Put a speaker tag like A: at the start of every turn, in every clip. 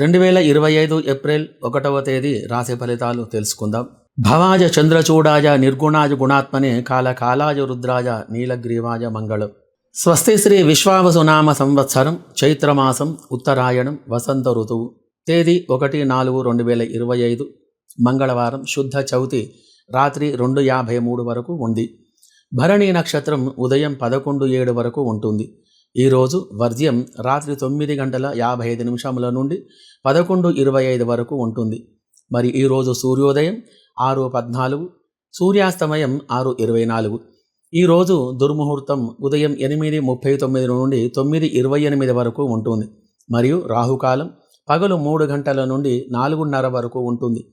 A: రెండు వేల ఇరవై ఐదు ఏప్రిల్ ఒకటవ తేదీ రాశి ఫలితాలు తెలుసుకుందాం. భవాజ చంద్రచూడాజ నిర్గుణాజ గుణాత్మనే కాల కాలాజ రుద్రాజ నీలగ్రీవాజ మంగళం. స్వస్తి శ్రీ విశ్వావసునామ సంవత్సరం చైత్రమాసం ఉత్తరాయణం వసంత ఋతువు. తేదీ ఒకటి నాలుగు రెండు వేల ఇరవై ఐదు మంగళవారం శుద్ధ చవితి రాత్రి రెండు యాభై మూడు వరకు ఉంది. భరణి నక్షత్రం ఉదయం పదకొండు ఏడు వరకు ఉంటుంది. ఈరోజు వర్జ్యం రాత్రి తొమ్మిది గంటల యాభై ఐదు నిమిషముల నుండి పదకొండు ఇరవై ఐదు వరకు ఉంటుంది. మరి ఈరోజు సూర్యోదయం ఆరు పద్నాలుగు సూర్యాస్తమయం ఆరు ఇరవై నాలుగు. ఈరోజు దుర్ముహూర్తం ఉదయం ఎనిమిది ముప్పై తొమ్మిది నుండి తొమ్మిది ఇరవై ఎనిమిది వరకు ఉంటుంది. మరియు రాహుకాలం పగలు మూడు గంటల నుండి నాలుగున్నర వరకు ఉంటుంది.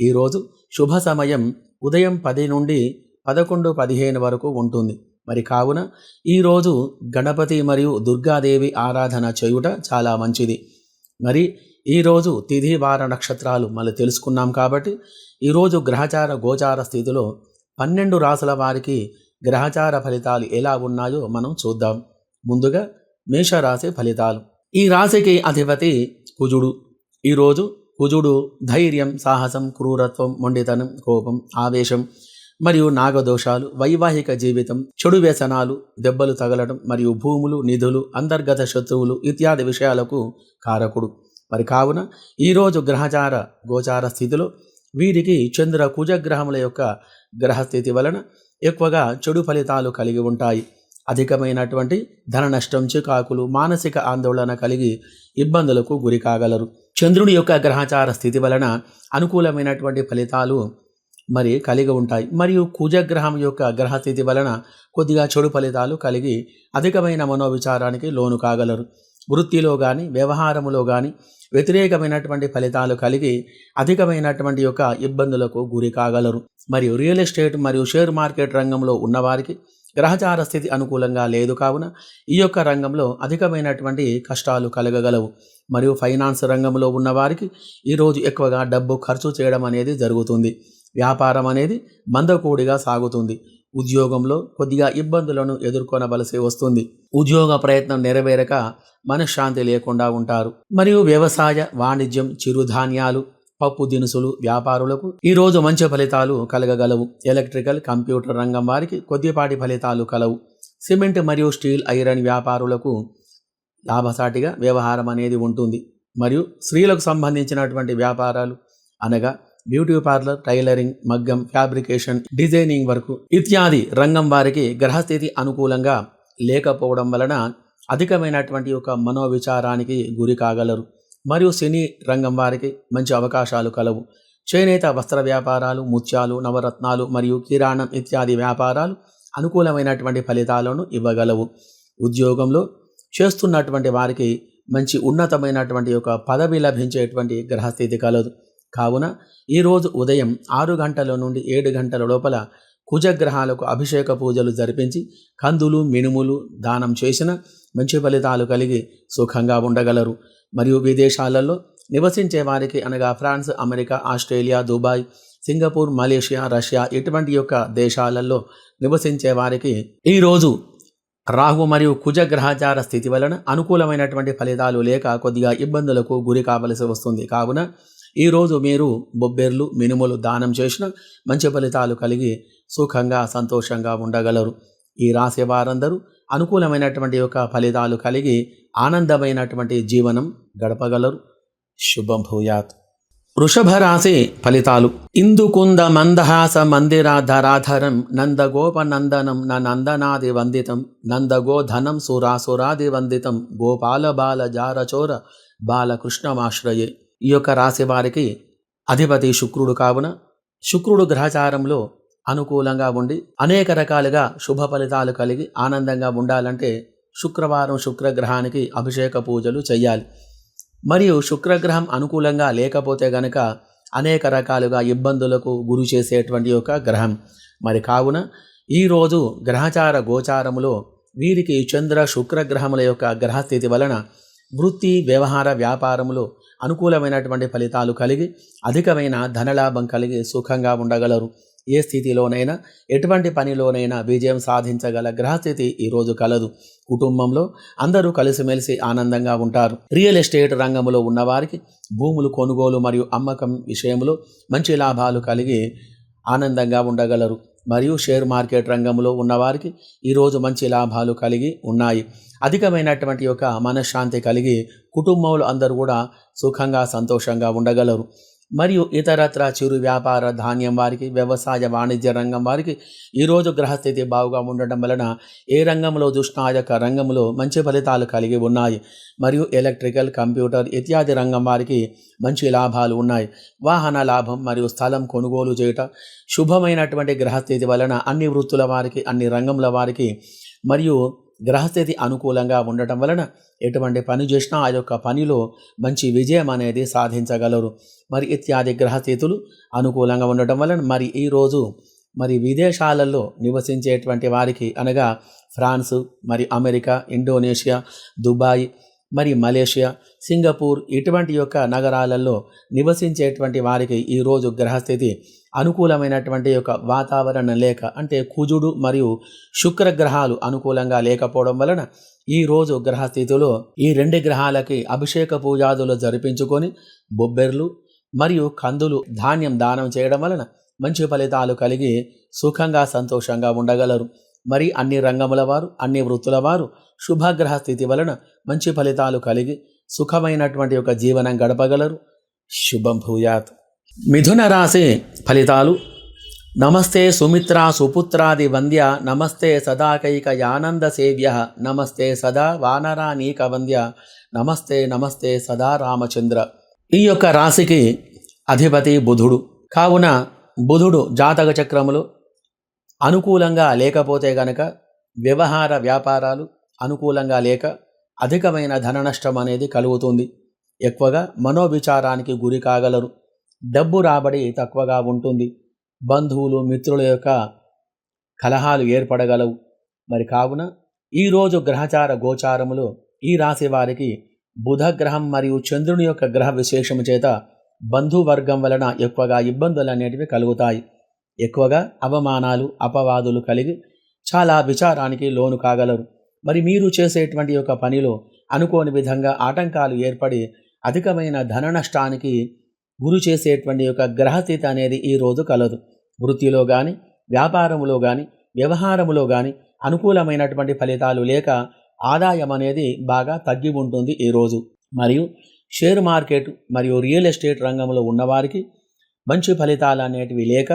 A: ఈరోజు శుభ సమయం ఉదయం పది నుండి పదకొండు పదిహేను వరకు ఉంటుంది. మరి కావున ఈరోజు గణపతి మరియు దుర్గాదేవి ఆరాధన చేయుట చాలా మంచిది. మరి ఈరోజు తిథి వార నక్షత్రాలు మళ్ళీ తెలుసుకున్నాం కాబట్టి ఈరోజు గ్రహచార గోచార స్థితిలో పన్నెండు రాసుల వారికి గ్రహచార ఫలితాలు ఎలా ఉన్నాయో మనం చూద్దాం. ముందుగా మేషరాశి ఫలితాలు. ఈ రాశికి అధిపతి కుజుడు. ఈరోజు కుజుడు ధైర్యం సాహసం క్రూరత్వం మొండితనం కోపం ఆవేశం మరియు నాగదోషాలు వైవాహిక జీవితం చెడు వ్యసనాలు దెబ్బలు తగలడం మరియు భూములు నిధులు అంతర్గత శత్రువులు ఇత్యాది విషయాలకు కారకుడు. మరి కావున ఈరోజు గ్రహచార గోచార స్థితిలో వీరికి చంద్ర కుజగ్రహముల యొక్క గ్రహస్థితి వలన ఎక్కువగా చెడు ఫలితాలు కలిగి ఉంటాయి. అధికమైనటువంటి ధన నష్టం చికాకులు మానసిక ఆందోళన కలిగి ఇబ్బందులకు గురి కాగలరు. చంద్రుని యొక్క గ్రహచార స్థితి వలన అనుకూలమైనటువంటి ఫలితాలు మరి కలిగి ఉంటాయి. మరియు కుజగ్రహం యొక్క గ్రహస్థితి వలన కొద్దిగా చెడు ఫలితాలు కలిగి అధికమైన మనోవిచారానికి లోను కాగలరు. వృత్తిలో కానీ వ్యవహారములో కానీ వ్యతిరేకమైనటువంటి ఫలితాలు కలిగి అధికమైనటువంటి యొక్క ఇబ్బందులకు గురి కాగలరు. మరియు రియల్ ఎస్టేట్ మరియు షేర్ మార్కెట్ రంగంలో ఉన్నవారికి గ్రహచార స్థితి అనుకూలంగా లేదు కావున ఈ యొక్క రంగంలో అధికమైనటువంటి కష్టాలు కలగగలవు. మరియు ఫైనాన్స్ రంగంలో ఉన్నవారికి ఈరోజు ఎక్కువగా డబ్బు ఖర్చు చేయడం అనేది జరుగుతుంది. వ్యాపారం అనేది మందకూడిగా సాగుతుంది. ఉద్యోగంలో కొద్దిగా ఇబ్బందులను ఎదుర్కొనవలసి వస్తుంది. ఉద్యోగ ప్రయత్నం నెరవేరక మనశ్శాంతి లేకుండా ఉంటారు. మరియు వ్యవసాయ వాణిజ్యం చిరుధాన్యాలు పప్పు దినుసులు వ్యాపారులకు ఈరోజు మంచి ఫలితాలు కలగగలవు. ఎలక్ట్రికల్ కంప్యూటర్ రంగం వారికి కొద్దిపాటి ఫలితాలు కలవు. సిమెంట్ మరియు స్టీల్ ఐరన్ వ్యాపారులకు లాభసాటిగా వ్యవహారం అనేది ఉంటుంది. మరియు స్త్రీలకు సంబంధించినటువంటి వ్యాపారాలు అనగా బ్యూటీ పార్లర్ టైలరింగ్ మగ్గం ఫ్యాబ్రికేషన్ డిజైనింగ్ వరకు ఇత్యాది రంగం వారికి గ్రహస్థితి అనుకూలంగా లేకపోవడం వలన అధికమైనటువంటి ఒక మనోవిచారానికి గురి కాగలరు. మరియు సినీ రంగం వారికి మంచి అవకాశాలు కలవు. చేనేత వస్త్ర వ్యాపారాలు ముత్యాలు నవరత్నాలు మరియు కిరాణం ఇత్యాది వ్యాపారాలు అనుకూలమైనటువంటి ఫలితాలను ఇవ్వగలవు. ఉద్యోగంలో చేస్తున్నటువంటి వారికి మంచి ఉన్నతమైనటువంటి ఒక పదవి లభించేటువంటి గ్రహస్థితి కలదు. కావున ఈరోజు ఉదయం ఆరు గంటల నుండి ఏడు గంటల లోపల కుజగ్రహాలకు అభిషేక పూజలు జరిపించి కందులు మినుములు దానం చేసిన మంచి ఫలితాలు కలిగి సుఖంగా ఉండగలరు. మరియు విదేశాలలో నివసించే వారికి అనగా France America Australia Dubai Singapore Malaysia Russia ఇటువంటి యొక్క దేశాలలో నివసించే వారికి ఈరోజు రాహు మరియు కుజగ్రహచార స్థితి వలన అనుకూలమైనటువంటి ఫలితాలు లేక కొద్దిగా ఇబ్బందులకు గురి కావలసి వస్తుంది. కావున ఈరోజు మీరు బొబ్బెర్లు మినుములు దానం చేసిన మంచి ఫలితాలు కలిగి సుఖంగా సంతోషంగా ఉండగలరు. ఈ రాశి వారందరూ అనుకూలమైనటువంటి యొక్క ఫలితాలు కలిగి ఆనందమైనటువంటి జీవనం గడపగలరు. శుభం భూయాత్. వృషభ రాశి ఫలితాలు. ఇందుకుంద మందహాస మందిరాధరాధరం నందగోపనందనం న నందనాది వందితం నందగోధనం సురాసురాది వందితం గోపాల బాల జారచోర బాలకృష్ణమాశ్రయే. ఈ యొక్క రాశి వారికి అధిపతి శుక్రుడు కావున శుక్రుడు గ్రహచారంలో అనుకూలంగా ఉండి అనేక రకాలుగా శుభ ఫలితాలు కలిగి ఆనందంగా ఉండాలంటే శుక్రవారం శుక్రగ్రహానికి అభిషేక పూజలు చేయాలి మరియు శుక్రగ్రహం అనుకూలంగా లేకపోతే గనక అనేక రకాలుగా ఇబ్బందులకు గురి చేసేటువంటి ఒక గ్రహం. మరి కావున ఈరోజు గ్రహచార గోచారములో వీరికి చంద్ర శుక్రగ్రహముల యొక్క గ్రహస్థితి వలన వృత్తి వ్యవహార వ్యాపారములో అనుకూలమైనటువంటి ఫలితాలు కలిగి అధికమైన ధనలాభం కలిగి సుఖంగా ఉండగలరు. ఏ స్థితిలోనైనా ఎటువంటి పనిలోనైనా విజయం సాధించగల గ్రహస్థితి ఈరోజు కలదు. కుటుంబంలో అందరూ కలిసిమెలిసి ఆనందంగా ఉంటారు. రియల్ ఎస్టేట్ రంగంలో ఉన్నవారికి భూములు కొనుగోలు మరియు అమ్మకం విషయంలో మంచి లాభాలు కలిగి ఆనందంగా ఉండగలరు. మరియు షేర్ మార్కెట్ రంగంలో ఉన్నవారికి ఈరోజు మంచి లాభాలు కలిగి ఉన్నాయి. అధికమైనటువంటి యొక్క మనశ్శాంతి కలిగి కుటుంబంలో అందరూ కూడా సుఖంగా సంతోషంగా ఉండగలరు. మరియు ఇతరత్ర చిరు వ్యాపార ధాన్యం వారికి వ్యవసాయ వాణిజ్య రంగం వారికి ఈరోజు గ్రహస్థితి బాగుగా ఉండటం వలన ఏ రంగంలో చూసినా ఆ యొక్క రంగంలో మంచి ఫలితాలు కలిగి ఉన్నాయి? మరియు ఎలక్ట్రికల్ కంప్యూటర్ ఇత్యాది రంగం వారికి మంచి లాభాలు ఉన్నాయి. వాహన లాభం మరియు స్థలం కొనుగోలు చేయటం శుభమైనటువంటి గ్రహస్థితి వలన అన్ని వృత్తుల వారికి అన్ని రంగంల వారికి మరియు గ్రహస్థితి అనుకూలంగా ఉండటం వలన ఎటువంటి పని చేసినా ఆ యొక్క పనిలో మంచి విజయం అనేది సాధించగలరు. మరి ఇత్యాది గ్రహస్థితులు అనుకూలంగా ఉండటం వలన మరి ఈరోజు మరి విదేశాలలో నివసించేటువంటి వారికి అనగా ఫ్రాన్సు మరి అమెరికా ఇండోనేషియా దుబాయ్ మరి మలేషియా సింగపూర్ ఇటువంటి యొక్క నగరాలలో నివసించేటువంటి వారికి ఈరోజు గ్రహస్థితి అనుకూలమైనటువంటి యొక్క వాతావరణం లేక అంటే కుజుడు మరియు శుక్ర గ్రహాలు అనుకూలంగా లేకపోవడం వలన ఈ రోజు గ్రహస్థితిలో ఈ రెండు గ్రహాలకి అభిషేక పూజాదులు జరిపించుకొని బొబ్బెర్లు మరియు కందులు ధాన్యం దానం చేయడం వలన మంచి ఫలితాలు కలిగి సుఖంగా సంతోషంగా ఉండగలరు. మరి అన్ని రంగముల వారు అన్ని వృత్తుల వారు శుభగ్రహ స్థితి వలన మంచి ఫలితాలు కలిగి సుఖమైనటువంటి ఒక జీవనం గడపగలరు. శుభం భూయాత్. మిథున రాశి ఫలితాలు. నమస్తే సుమిత్ర సుపుత్రాది వంద్య నమస్తే సదాకైక యానంద సేవ్య నమస్తే సదా వానరానీక వంద్య నమస్తే నమస్తే సదా రామచంద్ర. ఈ యొక్క రాశికి అధిపతి బుధుడు. కావున బుధుడు జాతక చక్రములు అనుకూలంగా లేకపోతే గనక వ్యవహార వ్యాపారాలు అనుకూలంగా లేక అధికమైన ధన నష్టం అనేది కలుగుతుంది. ఎక్కువగా మనోవిచారానికి గురి కాగలరు. డబ్బు రాబడి తక్కువగా ఉంటుంది. బంధువులు మిత్రుల యొక్క కలహాలు ఏర్పడగలవు. మరి కావున ఈరోజు గ్రహచార గోచారములు ఈ రాశి వారికి బుధగ్రహం మరియు చంద్రుని యొక్క గ్రహ విశేషము చేత బంధువర్గం వలన ఎక్కువగా ఇబ్బందులు అనేటివి కలుగుతాయి. ఎక్కువగా అవమానాలు అపవాదులు కలిగి చాలా విచారానికి లోను కాగలరు. మరి మీరు చేసేటువంటి యొక్క పనిలో అనుకోని విధంగా ఆటంకాలు ఏర్పడి అధికమైన ధన నష్టానికి గురి చేసేటువంటి యొక్క గ్రహస్థితి అనేది ఈ రోజు కలదు. వృత్తిలో కానీ వ్యాపారంలో కానీ వ్యవహారంలో కానీ అనుకూలమైనటువంటి ఫలితాలు లేక ఆదాయం అనేది బాగా తగ్గి ఉంటుంది ఈరోజు మరియు షేర్ మార్కెట్ మరియు రియల్ ఎస్టేట్ రంగంలో ఉన్నవారికి మంచి ఫలితాలు అనేటివి లేక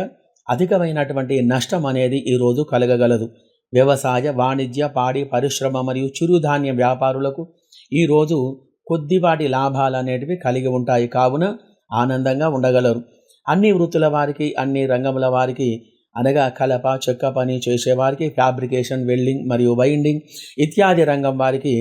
A: అధికమైనటువంటి నష్టం అనేది ఈరోజు కలగగలదు. వ్యవసాయ వాణిజ్య పాడి పరిశ్రమ మరియు చిరుధాన్య వ్యాపారులకు ఈరోజు కొద్దిపాటి లాభాలు అనేటివి కలిగి ఉంటాయి. కావున ఆనందంగా ఉండగలరు. అన్ని వృత్తుల వారికి అన్ని రంగముల వారికి అనగా కలప చెక్క పని చేసేవారికి ఫ్యాబ్రికేషన్ వెల్డింగ్ మరియు వైండింగ్ ఇత్యాది రంగం వారికి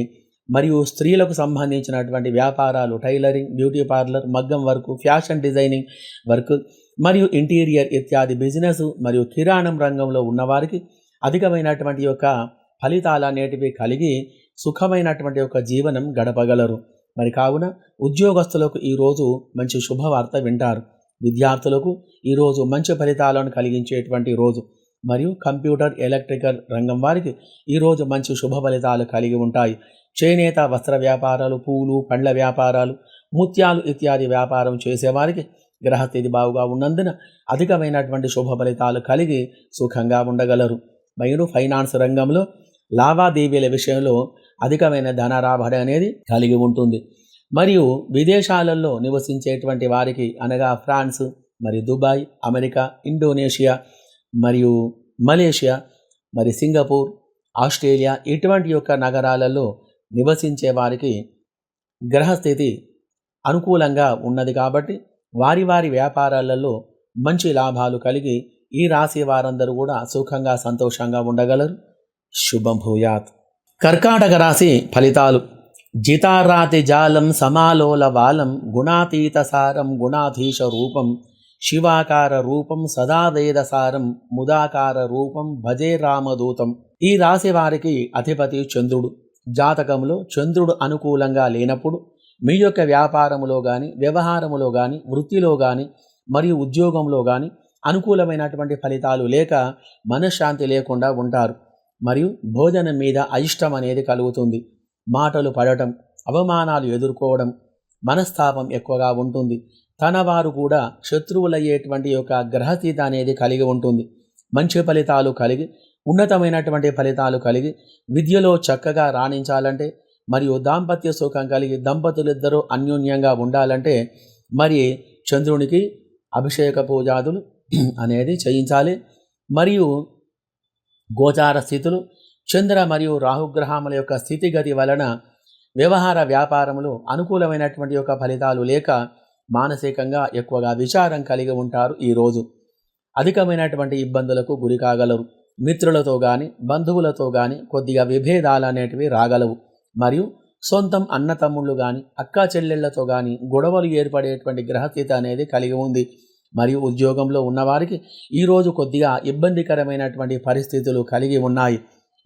A: మరియు స్త్రీలకు సంబంధించినటువంటి వ్యాపారాలు టైలరింగ్ బ్యూటీ పార్లర్ మగ్గం వర్క్ ఫ్యాషన్ డిజైనింగ్ వర్క్ మరియు ఇంటీరియర్ ఇత్యాది బిజినెస్ మరియు కిరాణం రంగంలో ఉన్నవారికి అధికమైనటువంటి యొక్క ఫలితాలు అనేటివి కలిగి సుఖమైనటువంటి ఒక జీవనం గడపగలరు. మరి కావున ఉద్యోగస్తులకు ఈరోజు మంచి శుభవార్త వింటారు. విద్యార్థులకు ఈరోజు మంచి ఫలితాలను కలిగించేటువంటి రోజు. మరియు కంప్యూటర్ ఎలక్ట్రికల్ రంగం వారికి ఈరోజు మంచి శుభ ఫలితాలు కలిగి ఉంటాయి. చేనేత వస్త్ర వ్యాపారాలు పూలు పండ్ల వ్యాపారాలు ముత్యాలు ఇత్యాది వ్యాపారం చేసేవారికి గ్రహస్థితి బాగుగా ఉన్నందున అధికమైనటువంటి శుభ ఫలితాలు కలిగి సుఖంగా ఉండగలరు. మరియు ఫైనాన్స్ రంగంలో లావాదేవీల విషయంలో అధికమైన ధన రాబడి అనేది కలిగి ఉంటుంది. మరియు విదేశాలలో నివసించేటువంటి వారికి అనగా ఫ్రాన్స్ మరియు దుబాయ్ అమెరికా ఇండోనేషియా మరియు మలేషియా మరి సింగపూర్ ఆస్ట్రేలియా ఇటువంటి యొక్క నగరాలలో నివసించే వారికి గ్రహస్థితి అనుకూలంగా ఉన్నది కాబట్టి వారి వారి వ్యాపారాలలో మంచి లాభాలు కలిగి ఈ రాశి వారందరూ కూడా సుఖంగా సంతోషంగా ఉండగలరు. శుభం భూయాత్. కర్కాటక రాశి ఫలితాలు. జితారాతి జాలం సమాలోల వాలం గుణాతీత సారం గుణాధీశ రూపం శివాకార రూపం సదావేదసారం ముదాకార రూపం భజే రామదూతం. ఈ రాశి వారికి అధిపతి చంద్రుడు. జాతకంలో చంద్రుడు అనుకూలంగా లేనప్పుడు మీ యొక్క వ్యాపారములో కానీ వ్యవహారములో కానీ వృత్తిలో కానీ మరియు ఉద్యోగంలో కానీ అనుకూలమైనటువంటి ఫలితాలు లేక మనశ్శాంతి లేకుండా ఉంటారు. మరియు భోజనం మీద అయిష్టం అనేది కలుగుతుంది. మాటలు పడటం అవమానాలు ఎదుర్కోవడం మనస్తాపం ఎక్కువగా ఉంటుంది. తన వారు కూడా శత్రువులయ్యేటువంటి యొక్క గ్రహస్థితి అనేది కలిగి ఉంటుంది. మంచి ఫలితాలు కలిగి ఉన్నతమైనటువంటి ఫలితాలు కలిగి విద్యలో చక్కగా రాణించాలంటే మరియు దాంపత్య సుఖం కలిగి దంపతులిద్దరూ అన్యోన్యంగా ఉండాలంటే మరి చంద్రునికి అభిషేక పూజాదులు అనేది చేయించాలి. మరియు గోచార స్థితులు చంద్ర మరియు రాహుగ్రహముల యొక్క స్థితిగతి వలన వ్యవహార వ్యాపారములు అనుకూలమైనటువంటి యొక్క ఫలితాలు లేక మానసికంగా ఎక్కువగా విచారం కలిగి ఉంటారు ఈరోజు అధికమైనటువంటి ఇబ్బందులకు గురి కాగలరు. మిత్రులతో కానీ బంధువులతో కానీ కొద్దిగా విభేదాలు అనేటివి రాగలవు. మరియు సొంతం అన్నతమ్ముళ్ళు కానీ అక్కా చెల్లెళ్ళతో కానీ గొడవలు ఏర్పడేటువంటి గ్రహస్థితి అనేది కలిగి ఉంది. మరియు ఉద్యోగంలో ఉన్నవారికి ఈరోజు కొద్దిగా ఇబ్బందికరమైనటువంటి పరిస్థితులు కలిగి ఉన్నాయి.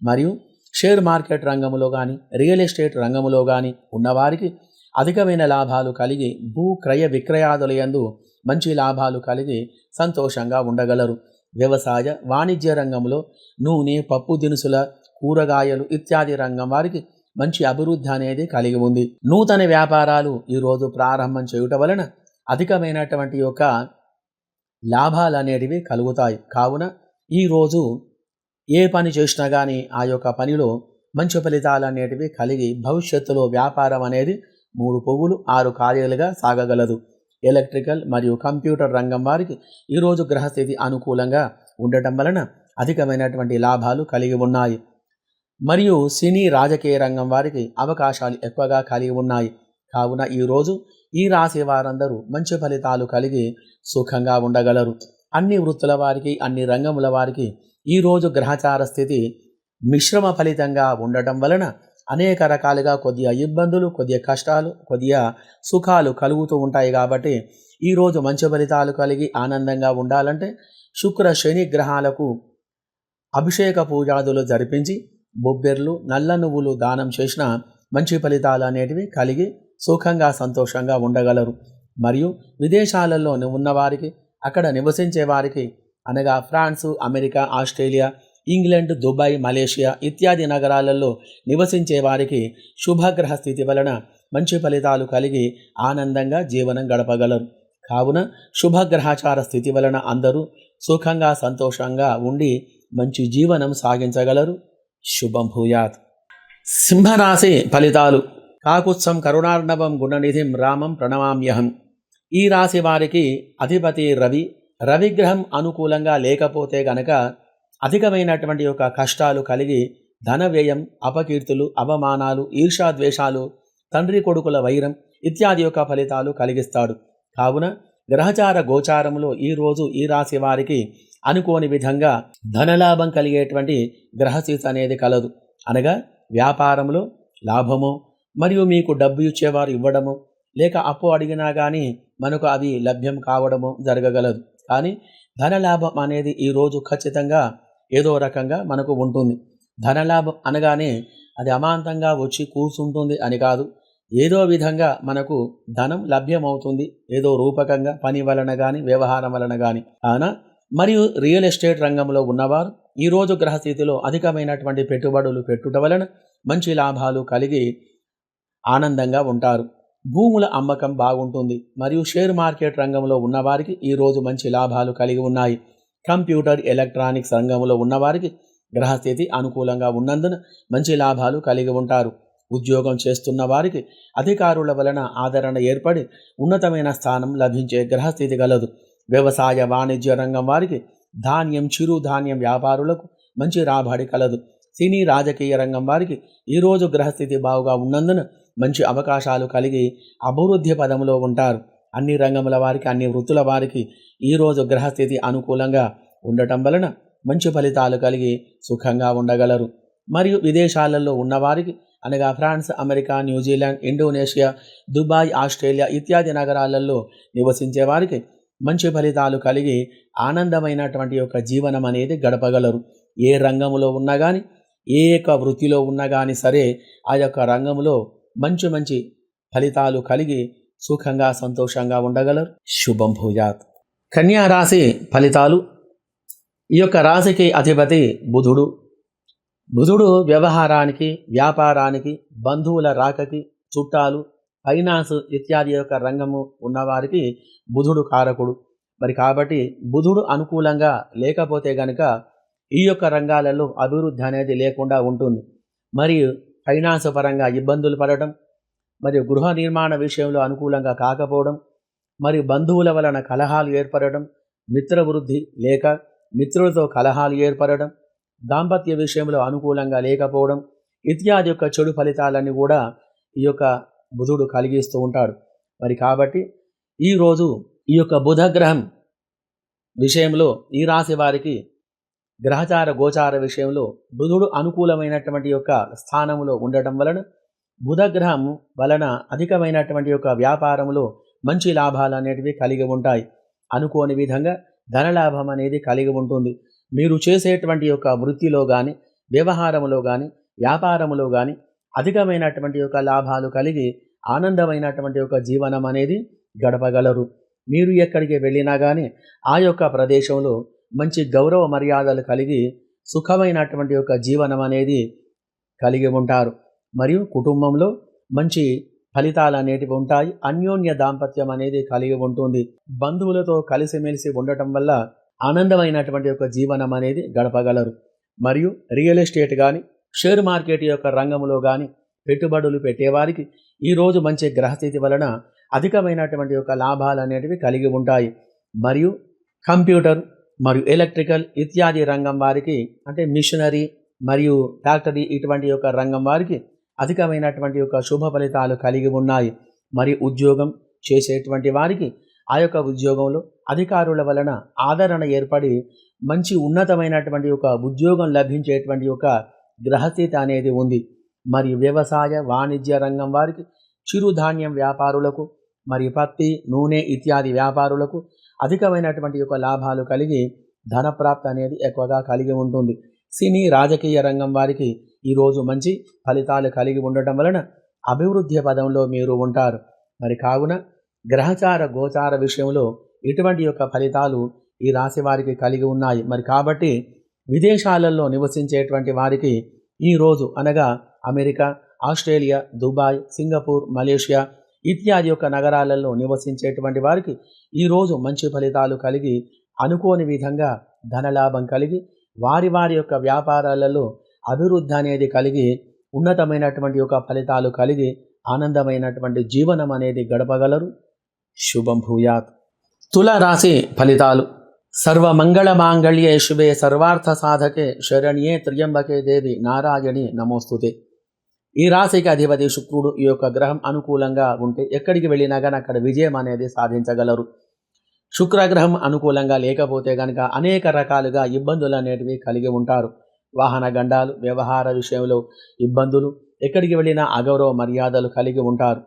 A: మరియు షేర్ మార్కెట్ రంగంలో కానీ రియల్ ఎస్టేట్ రంగంలో కానీ ఉన్నవారికి అధికమైన లాభాలు కలిగి భూ క్రయ విక్రయాదుల యందు మంచి లాభాలు కలిగి సంతోషంగా ఉండగలరు. వ్యవసాయ వాణిజ్య రంగంలో నూనె పప్పు దినుసుల కూరగాయలు ఇత్యాది రంగం వారికి మంచి అభివృద్ధి అనేది కలిగి ఉంది. నూతన వ్యాపారాలు ఈరోజు ప్రారంభం చేయుట వలన అధికమైనటువంటి యొక్క లాభాలు అనేటివి కలుగుతాయి. కావున ఈరోజు ఏ పని చేసినా కానీ ఆ యొక్క పనిలో మంచి ఫలితాలు అనేటివి కలిగి భవిష్యత్తులో వ్యాపారం అనేది మూడు పువ్వులు ఆరు కార్యాలుగా సాగగలదు. ఎలక్ట్రికల్ మరియు కంప్యూటర్ రంగం వారికి ఈరోజు గ్రహస్థితి అనుకూలంగా ఉండటం వలన అధికమైనటువంటి లాభాలు కలిగి ఉన్నాయి. మరియు సినీ రాజకీయ రంగం వారికి అవకాశాలు ఎక్కువగా కలిగి ఉన్నాయి. కావున ఈరోజు ఈ రాశి వారందరూ మంచి ఫలితాలు కలిగి సుఖంగా ఉండగలరు. అన్ని వృత్తుల వారికి అన్ని రంగముల వారికి ఈరోజు గ్రహచార స్థితి మిశ్రమ ఫలితంగా ఉండటం వలన అనేక రకాలుగా కొద్దిగా ఇబ్బందులు కొద్దిగా కష్టాలు కొద్దిగా సుఖాలు కలుగుతూ ఉంటాయి కాబట్టి ఈరోజు మంచి ఫలితాలు కలిగి ఆనందంగా ఉండాలంటే శుక్ర శని గ్రహాలకు అభిషేక పూజాదులు జరిపించి బొబ్బెర్లు నల్ల నువ్వులు దానం చేసిన మంచి ఫలితాలు అనేటివి కలిగి సుఖంగా సంతోషంగా ఉండగలరు. మరియు విదేశాలలో ఉన్నవారికి అక్కడ నివసించే వారికి అనగా France America Australia England Dubai Malaysia ఇత్యాది నగరాలలో నివసించే వారికి శుభగ్రహ స్థితి వలన మంచి ఫలితాలు కలిగి ఆనందంగా జీవనం గడపగలరు. కావున శుభగ్రహచార స్థితి వలన అందరూ సుఖంగా సంతోషంగా ఉండి మంచి జీవనం సాగించగలరు. శుభం భూయాత్. సింహరాశి ఫలితాలు. కాకుత్సం కరుణార్ణవం గుణనిధిం రామం ప్రణమామ్యహం. ఈ రాశి వారికి అధిపతి రవి. రవిగ్రహం అనుకూలంగా లేకపోతే గనక అధికమైనటువంటి యొక్క కష్టాలు కలిగి ధన వ్యయం అపకీర్తులు అవమానాలు ఈర్షాద్వేషాలు తండ్రి కొడుకుల వైరం ఇత్యాది యొక్క ఫలితాలు కలిగిస్తాడు. కావున గ్రహచార గోచారములో ఈరోజు ఈ రాశి వారికి అనుకోని విధంగా ధనలాభం కలిగేటువంటి గ్రహస్థితి అనేది కలదు. అనగా వ్యాపారంలో లాభము మరియు మీకు డబ్బు ఇచ్చేవారు ఇవ్వడము లేక అప్పు అడిగినా కానీ మనకు అవి లభ్యం కావడము జరగగలదు. కానీ ధనలాభం అనేది ఈరోజు ఖచ్చితంగా ఏదో రకంగా మనకు ఉంటుంది. ధనలాభం అనగానే అది అమాంతంగా వచ్చి కూర్చుంటుంది అని కాదు. ఏదో విధంగా మనకు ధనం లభ్యమవుతుంది. ఏదో రూపకంగా పని వలన కానీ వ్యవహారం వలన కానీ కాన మరియు రియల్ ఎస్టేట్ రంగంలో ఉన్నవారు ఈరోజు గ్రహస్థితిలో అధికమైనటువంటి పెట్టుబడులు పెట్టుట వలన మంచి లాభాలు కలిగి ఆనందంగా ఉంటారు. భూముల అమ్మకం బాగుంటుంది. మరియు షేర్ మార్కెట్ రంగంలో ఉన్నవారికి ఈరోజు మంచి లాభాలు కలిగి ఉన్నాయి. కంప్యూటర్ ఎలక్ట్రానిక్స్ రంగంలో ఉన్నవారికి గ్రహస్థితి అనుకూలంగా ఉన్నందున మంచి లాభాలు కలిగి ఉంటారు. ఉద్యోగం చేస్తున్న వారికి అధికారుల వలన ఆదరణ ఏర్పడి ఉన్నతమైన స్థానం లభించే గ్రహస్థితి గలదు. వ్యవసాయ వాణిజ్య రంగం వారికి ధాన్యం చిరుధాన్యం వ్యాపారులకు మంచి రాబడి కలదు. సినీ రాజకీయ రంగం వారికి ఈరోజు గ్రహస్థితి బాగుగా ఉన్నందున మంచి అవకాశాలు కలిగి అభివృద్ధి పదంలో ఉంటారు. అన్ని రంగముల వారికి అన్ని వృత్తుల వారికి ఈరోజు గ్రహస్థితి అనుకూలంగా ఉండటం వలన మంచి ఫలితాలు కలిగి సుఖంగా ఉండగలరు. మరియు విదేశాలలో ఉన్నవారికి అనగా France America New Zealand Indonesia Dubai Australia ఇత్యాది నగరాలలో నివసించే వారికి మంచి ఫలితాలు కలిగి ఆనందమైనటువంటి యొక్క జీవనం అనేది గడపగలరు. ఏ రంగంలో ఉన్నా కానీ ఏ యొక్క వృత్తిలో ఉన్నా కానీ సరే ఆ యొక్క రంగంలో మంచి మంచి ఫలితాలు కలిగి సుఖంగా సంతోషంగా ఉండగలరు. శుభం భూయాత్. కన్యా రాశి ఫలితాలు. ఈ యొక్క రాశికి అధిపతి బుధుడు. బుధుడు వ్యవహారానికి వ్యాపారానికి బంధువుల రాకకి చుట్టాలు ఫైనాన్స్ ఇత్యాది యొక్క రంగము ఉన్నవారికి బుధుడు కారకుడు. మరి కాబట్టి బుధుడు అనుకూలంగా లేకపోతే గనక ఈ యొక్క రంగాలలో అభివృద్ధి అనేది లేకుండా ఉంటుంది. మరియు ఫైనాన్స్ పరంగా ఇబ్బందులు పడటం మరియు గృహ నిర్మాణ విషయంలో అనుకూలంగా కాకపోవడం మరియు బంధువుల వలన కలహాలు ఏర్పడటం మిత్రవృద్ధి లేక మిత్రులతో కలహాలు ఏర్పడడం దాంపత్య విషయంలో అనుకూలంగా లేకపోవడం ఇత్యాది యొక్క చెడు ఫలితాలన్నీ కూడా ఈ యొక్క బుధుడు కలిగిస్తూ ఉంటాడు. మరి కాబట్టి ఈరోజు ఈ యొక్క బుధగ్రహం విషయంలో ఈ రాశి వారికి గ్రహచార గోచార విషయంలో బుధుడు అనుకూలమైనటువంటి యొక్క స్థానంలో ఉండటం వలన బుధగ్రహం వలన అధికమైనటువంటి యొక్క వ్యాపారంలో మంచి లాభాలు అనేటివి కలిగి ఉంటాయి. అనుకోని విధంగా ధనలాభం అనేది కలిగి ఉంటుంది. మీరు చేసేటువంటి యొక్క వృత్తిలో కానీ వ్యవహారంలో కానీ వ్యాపారంలో కానీ అధికమైనటువంటి యొక్క లాభాలు కలిగి ఆనందమైనటువంటి యొక్క జీవనం అనేది గడపగలరు. మీరు ఎక్కడికి వెళ్ళినా కానీ ఆ యొక్క ప్రదేశంలో మంచి గౌరవ మర్యాదలు కలిగి సుఖమైనటువంటి యొక్క జీవనం అనేది కలిగి ఉంటారు. మరియు కుటుంబంలో మంచి ఫలితాలు అనేటివి ఉంటాయి. అన్యోన్య దాంపత్యం అనేది కలిగి ఉంటుంది. బంధువులతో కలిసిమెలిసి ఉండటం వల్ల ఆనందమైనటువంటి యొక్క జీవనం అనేది గడపగలరు. మరియు రియల్ ఎస్టేట్ కానీ షేర్ మార్కెట్ యొక్క రంగంలో కానీ పెట్టుబడులు పెట్టేవారికి ఈరోజు మంచి గ్రహస్థితి వలన అధికమైనటువంటి యొక్క లాభాలు అనేటివి కలిగి ఉంటాయి. మరియు కంప్యూటర్ మరియు ఎలక్ట్రికల్ ఇత్యాది రంగం వారికి అంటే మిషనరీ మరియు ఫ్యాక్టరీ ఇటువంటి యొక్క రంగం వారికి అధికమైనటువంటి యొక్క శుభ ఫలితాలు కలిగి ఉన్నాయి. మరియు ఉద్యోగం చేసేటువంటి వారికి ఆ యొక్క ఉద్యోగంలో అధికారుల వలన ఆదరణ ఏర్పడి మంచి ఉన్నతమైనటువంటి ఒక ఉద్యోగం లభించేటువంటి ఒక గ్రహస్థితి అనేది ఉంది. మరియు వ్యవసాయ వాణిజ్య రంగం వారికి చిరుధాన్యం వ్యాపారులకు మరియు పత్తి నూనె ఇత్యాది వ్యాపారులకు అధికమైనటువంటి యొక్క లాభాలు కలిగి ధనప్రాప్తి అనేది ఎక్కువగా కలిగి ఉంటుంది. సినీ రాజకీయ రంగం వారికి ఈరోజు మంచి ఫలితాలు కలిగి ఉండటం వలన అభివృద్ధి పదంలో మీరు ఉంటారు. మరి కావున గ్రహచార గోచార విషయంలో ఇటువంటి యొక్క ఫలితాలు ఈ రాశి వారికి కలిగి ఉన్నాయి. మరి కాబట్టి విదేశాలలో నివసించేటువంటి వారికి ఈరోజు అనగా America Australia Dubai Singapore Malaysia ఇత్యాది యొక్క నగరాలలో నివసించేటువంటి వారికి ఈరోజు మంచి ఫలితాలు కలిగి అనుకోని విధంగా ధనలాభం కలిగి వారి వారి యొక్క వ్యాపారాలలో అభివృద్ధి అనేది కలిగి ఉన్నతమైనటువంటి యొక్క ఫలితాలు కలిగి ఆనందమైనటువంటి జీవనం అనేది గడపగలరు. శుభం భూయాత్. తుల రాశి ఫలితాలు. సర్వమంగళమాంగళ్యే శివే సర్వార్థ సాధకే శరణ్యే త్ర్యంబకే దేవి నారాయణి నమోస్తుతే ఈ రాశికి అధిపతి శుక్రుడు ఈ యొక్క గ్రహం అనుకూలంగా ఉంటే ఎక్కడికి వెళ్ళినా కానీ అక్కడ విజయం అనేది సాధించగలరు శుక్రగ్రహం అనుకూలంగా లేకపోతే కనుక అనేక రకాలుగా ఇబ్బందులు అనేటివి కలిగి ఉంటారు వాహన గండాలు వ్యవహార విషయంలో ఇబ్బందులు ఎక్కడికి వెళ్ళినా అగౌరవ మర్యాదలు కలిగి ఉంటారు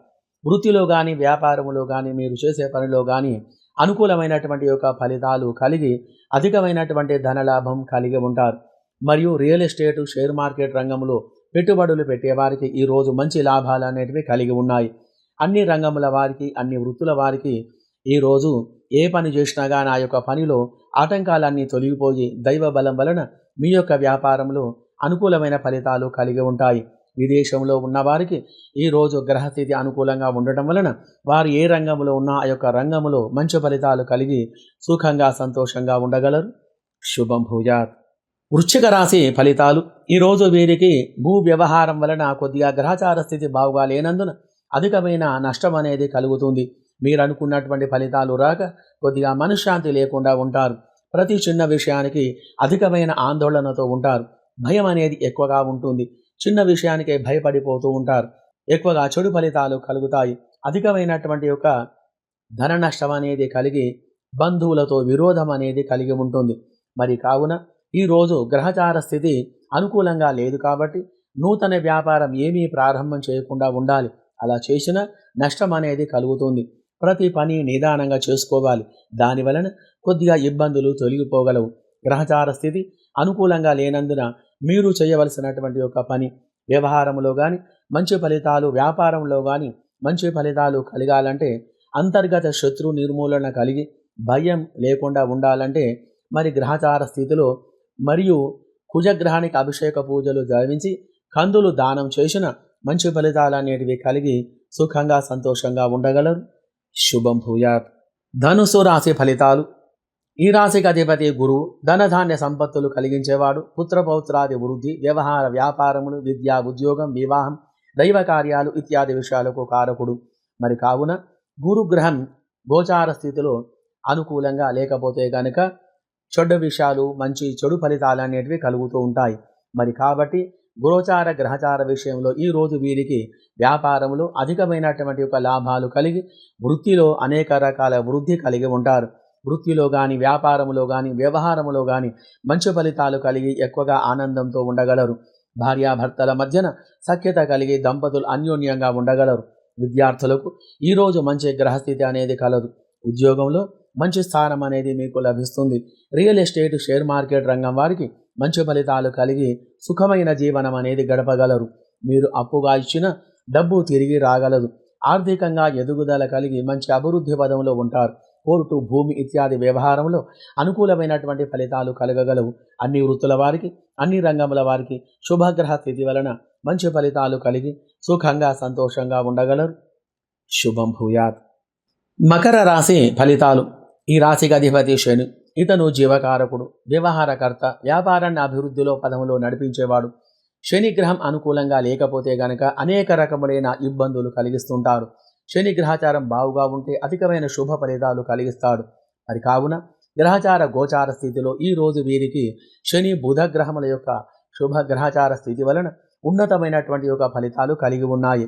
A: వృత్తిలో కానీ వ్యాపారంలో కానీ మీరు చేసే పనిలో కానీ అనుకూలమైనటువంటి యొక్క ఫలితాలు కలిగి అధికమైనటువంటి ధనలాభం కలిగి ఉంటారు. మరియు రియల్ ఎస్టేట్ షేర్ మార్కెట్ రంగంలో పెట్టుబడులు పెట్టేవారికి ఈరోజు మంచి లాభాలు అనేటివి కలిగి ఉన్నాయి. అన్ని రంగముల వారికి అన్ని వృత్తుల వారికి ఈరోజు ఏ పని చేసినాగా నా యొక్క పనిలో ఆటంకాలన్నీ తొలగిపోయి దైవ బలం వలన మీ యొక్క వ్యాపారంలో అనుకూలమైన ఫలితాలు కలిగి ఉంటాయి. విదేశంలో ఉన్నవారికి ఈరోజు గ్రహస్థితి అనుకూలంగా ఉండటం వలన వారు ఏ రంగంలో ఉన్నా ఆ యొక్క రంగంలో మంచి ఫలితాలు కలిగి సుఖంగా సంతోషంగా ఉండగలరు. శుభం భూజాత్ వృశ్చిక రాశి ఫలితాలు. ఈరోజు వీరికి భూ వ్యవహారం వలన కొద్దిగా గ్రహచార స్థితి బాగుగా లేనందున అధికమైన నష్టం అనేది కలుగుతుంది. మీరు అనుకున్నటువంటి ఫలితాలు రాక కొద్దిగా మనశ్శాంతి లేకుండా ఉంటారు. ప్రతి చిన్న విషయానికి అధికమైన ఆందోళనతో ఉంటారు. భయం అనేది ఎక్కువగా ఉంటుంది. చిన్న విషయానికే భయపడిపోతూ ఉంటారు. ఎక్కువగా చెడు ఫలితాలు కలుగుతాయి. అధికమైనటువంటి యొక్క ధన నష్టం అనేది కలిగి బంధువులతో విరోధం అనేది కలిగి ఉంటుంది. మరి కావున ఈరోజు గ్రహచార స్థితి అనుకూలంగా లేదు కాబట్టి నూతన వ్యాపారం ఏమీ ప్రారంభం చేయకుండా ఉండాలి. అలా చేసిన నష్టం అనేది కలుగుతుంది. ప్రతి పని నిదానంగా చేసుకోవాలి. దాని వలన కొద్దిగా ఇబ్బందులు తొలగిపోగలవు. గ్రహచార స్థితి అనుకూలంగా లేనందున మీరు చేయవలసినటువంటి ఒక పని వ్యవహారంలో కానీ మంచి ఫలితాలు వ్యాపారంలో కానీ మంచి ఫలితాలు కలగాలంటే అంతర్గత శత్రు నిర్మూలన కలిగి భయం లేకుండా ఉండాలంటే మరి గ్రహచార స్థితిలో మరియు కుజగ్రహానికి అభిషేక పూజలు జరిపించి కందులు దానం చేసిన మంచి ఫలితాలు అనేటివి కలిగి సుఖంగా సంతోషంగా ఉండగలరు. శుభం భూయాత్. ధనుసు రాశి ఫలితాలు. ఈ రాశికి అధిపతి గురువు ధనధాన్య సంపత్తులు కలిగించేవాడు పుత్రపౌత్రాది వృద్ధి వ్యవహార వ్యాపారములు విద్యా ఉద్యోగం వివాహం దైవ కార్యాలు ఇత్యాది విషయాలకు కారకుడు. మరి కావున గురుగ్రహం గోచార స్థితిలో అనుకూలంగా లేకపోతే గనుక చెడ్డ విషయాలు మంచి చెడు ఫలితాలు అనేటివి కలుగుతూ ఉంటాయి. మరి కాబట్టి గోచార గ్రహచార విషయంలో ఈ రోజు వీరికి వ్యాపారంలో అధికమైనటువంటి యొక్క లాభాలు కలిగి వృత్తిలో అనేక రకాల వృద్ధి కలిగి ఉంటారు. వృత్తిలో కానీ వ్యాపారంలో కానీ వ్యవహారంలో కానీ మంచి ఫలితాలు కలిగి ఎక్కువగా ఆనందంతో ఉండగలరు. భార్యాభర్తల మధ్యన సఖ్యత కలిగి దంపతులు అన్యోన్యంగా ఉండగలరు. విద్యార్థులకు ఈరోజు మంచి గ్రహస్థితి అనేది కలదు. ఉద్యోగంలో మంచి స్థానం అనేది మీకు లభిస్తుంది. రియల్ ఎస్టేట్ షేర్ మార్కెట్ రంగం వారికి మంచి ఫలితాలు కలిగి సుఖమైన జీవనం అనేది గడపగలరు. మీరు అప్పుగా ఇచ్చిన డబ్బు తిరిగి రాగలదు. ఆర్థికంగా ఎదుగుదల కలిగి మంచి అభివృద్ధి పదంలో ఉంటారు. కోర్టు భూమి ఇత్యాది వ్యవహారంలో అనుకూలమైనటువంటి ఫలితాలు కలగగలవు. అన్ని వృత్తుల వారికి అన్ని రంగముల వారికి శుభగ్రహ స్థితి వలన మంచి ఫలితాలు కలిగి సుఖంగా సంతోషంగా ఉండగలరు. శుభం భూయాత్. మకర రాశి ఫలితాలు. ఈ రాశికి అధిపతి శని. ఇతను జీవకారకుడు వ్యవహారకర్త వ్యాపారాన్ని అభివృద్ధిలో పదములో నడిపించేవాడు. శనిగ్రహం అనుకూలంగా లేకపోతే గనక అనేక రకములైన ఇబ్బందులు కలిగిస్తుంటారు. శని గ్రహచారం బావుగా ఉంటే అధికమైన శుభ ఫలితాలు కలిగిస్తాడు. మరి కావున గ్రహచార గోచార స్థితిలో ఈ రోజు వీరికి శని బుధ గ్రహముల యొక్క శుభ గ్రహచార స్థితి వలన ఉన్నతమైనటువంటి యొక్క ఫలితాలు కలిగి ఉన్నాయి.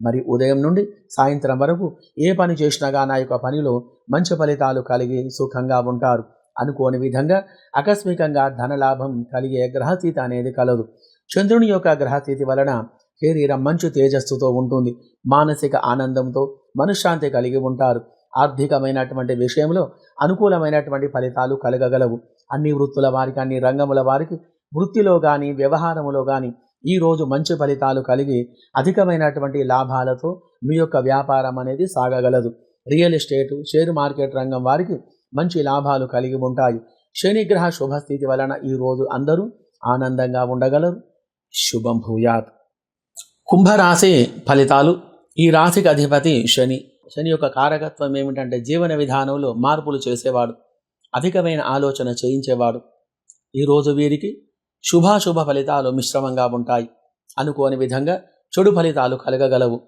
A: మరి ఉదయం నుండి సాయంత్రం వరకు ఏ పని చేసినా నా యొక్క పనిలో మంచి ఫలితాలు కలిగి సుఖంగా ఉంటారు. అనుకోని విధంగా ఆకస్మికంగా ధనలాభం కలిగే గ్రహస్థితి అనేది కలదు. చంద్రుని యొక్క గ్రహస్థితి వలన శరీరం మంచు తేజస్సుతో ఉంటుంది. మానసిక ఆనందంతో మనశ్శాంతి కలిగి ఉంటారు. ఆర్థికమైనటువంటి విషయంలో అనుకూలమైనటువంటి ఫలితాలు కలగగలవు. అన్ని వృత్తుల వారికి అన్ని రంగముల వారికి వృత్తిలో కానీ వ్యవహారములో కానీ ఈరోజు మంచి ఫలితాలు కలిగి అధికమైనటువంటి లాభాలతో మీ యొక్క వ్యాపారం అనేది సాగగలదు. రియల్ ఎస్టేటు షేర్ మార్కెట్ రంగం వారికి మంచి లాభాలు కలిగి ఉంటాయి. శనిగ్రహ శుభస్థితి వలన ఈ రోజు అందరూ ఆనందంగా ఉండగలరు. శుభం భూయాత్. కుంభరాశి ఫలితాలు. ఈ రాశికి అధిపతి శని. శని యొక్క కారకత్వం ఏమిటంటే జీవన విధానంలో మార్పులు చేసేవాడు. అధికమైన ఆలోచన చేయించేవాడు. ఈరోజు వీరికి శుభాశుభ ఫలితాలు మిశ్రమంగా ఉంటాయి. అనుకోని విధంగా చెడు ఫలితాలు కలగగలవు.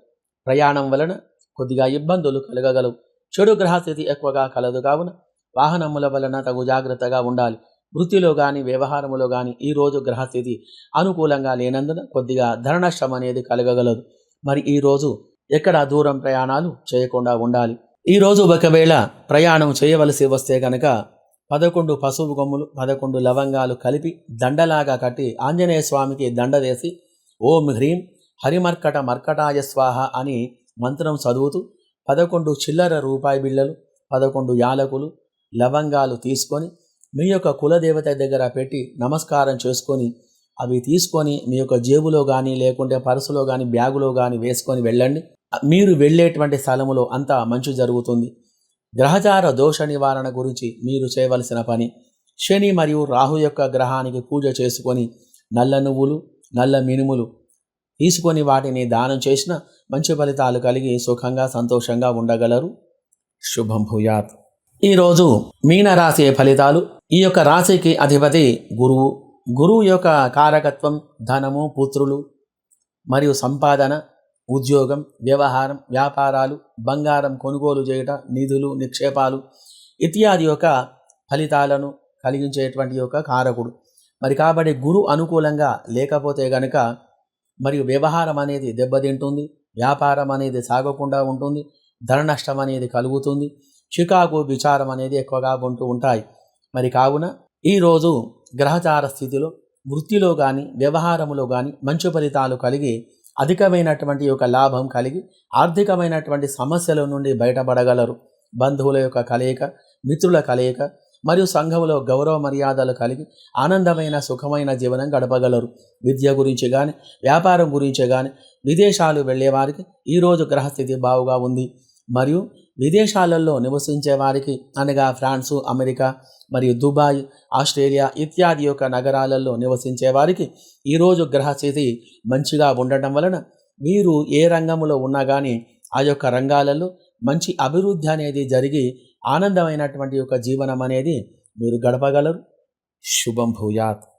A: ప్రయాణం వలన కొద్దిగా ఇబ్బందులు కలగగలవు. చెడు గ్రహస్థితి ఎక్కువగా కలదు. కావున వాహనముల వలన తగు జాగ్రత్తగా ఉండాలి. వృత్తిలో కానీ వ్యవహారంలో కానీ ఈరోజు గ్రహస్థితి అనుకూలంగా లేనందున కొద్దిగా ధర నష్టం అనేది కలగగలదు. మరి ఈరోజు ఎక్కడ దూరం ప్రయాణాలు చేయకుండా ఉండాలి. ఈరోజు ఒకవేళ ప్రయాణం చేయవలసి వస్తే కనుక పదకొండు పసుపు కొమ్ములు పదకొండు లవంగాలు కలిపి దండలాగా కట్టి ఆంజనేయ స్వామికి దండ వేసి ఓం హ్రీం హరిమర్కట మర్కటాయ స్వాహ అని మంత్రం చదువుతూ పదకొండు చిల్లర రూపాయి బిళ్ళలు పదకొండు యాలకులు లవంగాలు తీసుకొని మీ యొక్క కులదేవత దగ్గర పెట్టి నమస్కారం చేసుకొని అవి తీసుకొని మీ యొక్క జేబులో కానీ లేకుంటే పర్సులో కానీ బ్యాగులో కానీ వేసుకొని వెళ్ళండి. మీరు వెళ్ళేటువంటి స్థలములో అంతా మంచి జరుగుతుంది. గ్రహచార దోష నివారణ గురించి మీరు చేయవలసిన పని శని మరియు రాహు యొక్క గ్రహానికి పూజ చేసుకొని నల్ల నువ్వులు నల్ల మినుములు తీసుకొని వాటిని దానం చేసిన మంచి ఫలితాలు కలిగి సుఖంగా సంతోషంగా ఉండగలరు. శుభం భూయాత్. ఈరోజు మీనరాశి ఫలితాలు ఈ యొక్క రాశికి అధిపతి గురువు. గురువు యొక్క కారకత్వం ధనము పుత్రులు మరియు సంపాదన ఉద్యోగం వ్యవహారం వ్యాపారాలు బంగారం కొనుగోలు చేయట నిధులు నిక్షేపాలు ఇత్యాది యొక్క ఫలితాలను కలిగించేటువంటి యొక్క కారకుడు. మరి కాబట్టి గురు అనుకూలంగా లేకపోతే గనక మరియు వ్యవహారం అనేది దెబ్బతింటుంది వ్యాపారం అనేది సాగకుండా ఉంటుంది ధన నష్టం అనేది కలుగుతుంది చికాకు విచారం అనేది ఎక్కువగా ఉంటూ ఉంటాయి. మరి కావున ఈరోజు గ్రహచార స్థితిలో వృత్తిలో కానీ వ్యవహారములో కానీ మంచి ఫలితాలు కలిగి అధికమైనటువంటి యొక్క లాభం కలిగి ఆర్థికమైనటువంటి సమస్యల నుండి బయటపడగలరు. బంధువుల యొక్క కలయిక మిత్రుల కలయిక మరియు సంఘంలో గౌరవ మర్యాదలు కలిగి ఆనందమైన సుఖమైన జీవనం గడపగలరు. విద్య గురించి కానీ వ్యాపారం గురించి కానీ విదేశాలు వెళ్ళేవారికి ఈరోజు గ్రహస్థితి బావుగా ఉంది. మరియు విదేశాలలో నివసించే వారికి అనగా ఫ్రాన్సు అమెరికా మరియు దుబాయ్ ఆస్ట్రేలియా ఇత్యాది యొక్క నగరాలలో నివసించే వారికి ఈరోజు గ్రహస్థితి మంచిగా ఉండటం వలన వీరు ఏ రంగంలో ఉన్నా కానీ ఆ యొక్క రంగాలలో మంచి అభివృద్ధి అనేది జరిగి ఆనందమైనటువంటి యొక్క జీవనం అనేది మీరు గడపగలరు. శుభం భూయాత్.